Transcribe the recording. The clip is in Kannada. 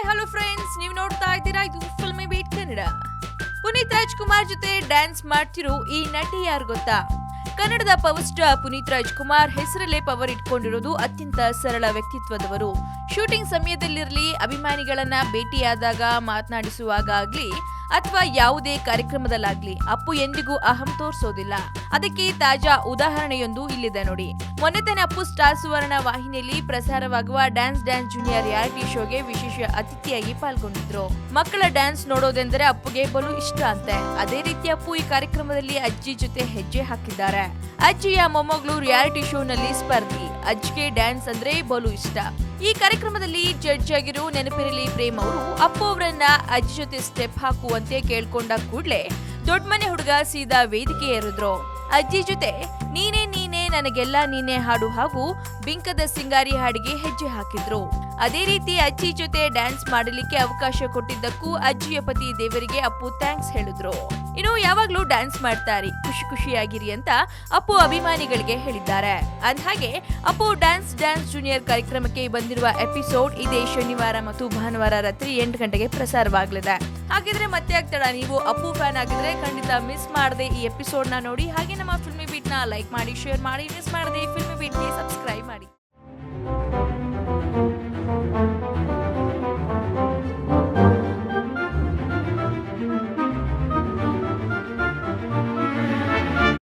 ಹಾಯ್ ಹಲೋ ಫ್ರೆಂಡ್ಸ್ ನೀವು ನೋಡ್ತಾ ಇದ್ದೀರಾ ಇದು ಫಿಲ್ಮಿ ಬೀಟ್ ಕನ್ನಡ. ಪುನೀತ್ ರಾಜ್ಕುಮಾರ್ ಜೊತೆ ಡ್ಯಾನ್ಸ್ ಮಾಡ್ತಿರೋ ಈ ನಟಿ ಯಾರು ಗೊತ್ತಾ? ಕನ್ನಡದ ಪವರ್ ಸ್ಟಾರ್ ಪುನೀತ್ ರಾಜ್ಕುಮಾರ್ ಹೆಸರಲ್ಲೇ ಪವರ್ ಇಟ್ಕೊಂಡಿರೋದು ಅತ್ಯಂತ ಸರಳ ವ್ಯಕ್ತಿತ್ವದವರು. ಶೂಟಿಂಗ್ ಸಮಯದಲ್ಲಿರಲಿ ಅಭಿಮಾನಿಗಳನ್ನ ಭೇಟಿಯಾದಾಗ ಮಾತನಾಡಿಸುವಾಗ ಆಗ್ಲಿ ಅಥವಾ ಯಾವುದೇ ಕಾರ್ಯಕ್ರಮದಲ್ಲಾಗ್ಲಿ ಅಪ್ಪು ಎಂದಿಗೂ ಅಹಂ ತೋರಿಸೋದಿಲ್ಲ. ಅದಕ್ಕೆ ತಾಜಾ ಉದಾಹರಣೆಯೊಂದು ಇಲ್ಲಿದೆ ನೋಡಿ. ಮೊನ್ನೆ ತಾನೆ ಅಪ್ಪು ಸ್ಟಾರ್ ಸುವರ್ಣ ವಾಹಿನಿಯಲ್ಲಿ ಪ್ರಸಾರವಾಗುವ ಡ್ಯಾನ್ಸ್ ಡ್ಯಾನ್ಸ್ ಜೂನಿಯರ್ ರಿಯಾಲಿಟಿ ಶೋಗೆ ವಿಶೇಷ ಅತಿಥಿಯಾಗಿ ಪಾಲ್ಗೊಂಡಿದ್ರು. ಮಕ್ಕಳ ಡ್ಯಾನ್ಸ್ ನೋಡೋದೆಂದರೆ ಅಪ್ಪುಗೆ ಬಲು ಇಷ್ಟ ಅಂತೆ. ಅದೇ ರೀತಿ ಅಪ್ಪು ಈ ಕಾರ್ಯಕ್ರಮದಲ್ಲಿ ಅಜ್ಜಿ ಜೊತೆ ಹೆಜ್ಜೆ ಹಾಕಿದ್ದಾರೆ. ಅಜ್ಜಿಯ ಮೊಮ್ಮಗಳು ರಿಯಾಲಿಟಿ ಶೋನಲ್ಲಿ ಸ್ಪರ್ಧಿ. ಅಜ್ಜಿಗೆ ಡ್ಯಾನ್ಸ್ ಅಂದ್ರೆ ಬಲು ಇಷ್ಟ. ಈ ಕಾರ್ಯಕ್ರಮದಲ್ಲಿ ಜಡ್ಜ್ ಆಗಿರೋ ನೆನಪಿರಲಿ ಪ್ರೇಮ್ ಅವರು, ಅಪ್ಪು ಅವರನ್ನ ಅಜ್ಜಿ ಜೊತೆ ಸ್ಟೆಪ್ ಹಾಕುವಂತೆ ಕೇಳ್ಕೊಂಡ ಕೂಡ್ಲೆ ದೊಡ್ಡಮನೆ ಹುಡುಗ ಸೀದಾ ವೇದಿಕೆ ಏರಿದ್ರು. ಅಜ್ಜಿ ಜೊತೆ, ನೀನೇ ನೀನೇ, ನನಗೆಲ್ಲ ನೀನೇ ಹಾಡು ಹಾಗೂ ಬಿಂಕದ ಸಿಂಗಾರಿ ಹಾಡಿಗೆ ಹೆಜ್ಜೆ ಹಾಕಿದ್ರು. ಅದೇ ರೀತಿ ಅಜ್ಜಿ ಜೊತೆ ಡ್ಯಾನ್ಸ್ ಮಾಡಲಿಕ್ಕೆ ಅವಕಾಶ ಕೊಟ್ಟಿದ್ದಕ್ಕೂ ಅಜ್ಜಿಯ ಪತಿ ದೇವರಿಗೆ ಅಪ್ಪು ಥ್ಯಾಂಕ್ಸ್ ಹೇಳಿದ್ರು. ಇನ್ನು ಯಾವಾಗ್ಲೂ ಡ್ಯಾನ್ಸ್ ಮಾಡ್ತಾರೆ. ಖುಷಿ ಖುಷಿಯಾಗಿರಿ ಅಂತ ಅಪ್ಪು ಅಭಿಮಾನಿಗಳಿಗೆ ಹೇಳಿದ್ದಾರೆ. ಅಂದ್ಹಾಗೆ, ಅಪ್ಪು ಡ್ಯಾನ್ಸ್ ಡ್ಯಾನ್ಸ್ ಜೂನಿಯರ್ ಕಾರ್ಯಕ್ರಮಕ್ಕೆ ಬಂದಿರುವ ಎಪಿಸೋಡ್ ಇದೇ ಶನಿವಾರ ಮತ್ತು ಭಾನುವಾರ ರಾತ್ರಿ ಎಂಟು ಗಂಟೆಗೆ ಪ್ರಸಾರವಾಗಲಿದೆ. ಹಾಗಿದ್ರೆ ಮತ್ತೆ ಆಗ್ತಾಳ, ನೀವು ಅಪ್ಪು ಫ್ಯಾನ್ ಆಗಿದ್ರೆ ಖಂಡಿತ ಮಿಸ್ ಮಾಡದೆ ಈ ಎಪಿಸೋಡ್ನ ನೋಡಿ. ಹಾಗೆ ನಮ್ಮ ಫಿಲ್ಮಿ ಬೀಟ್ನ ಲೈಕ್ ಮಾಡಿ ಶೇರ್ ಮಾಡಿ ಮಿಸ್ ಮಾಡದೆ ಫಿಲ್ಮಿ ಬೀಟ್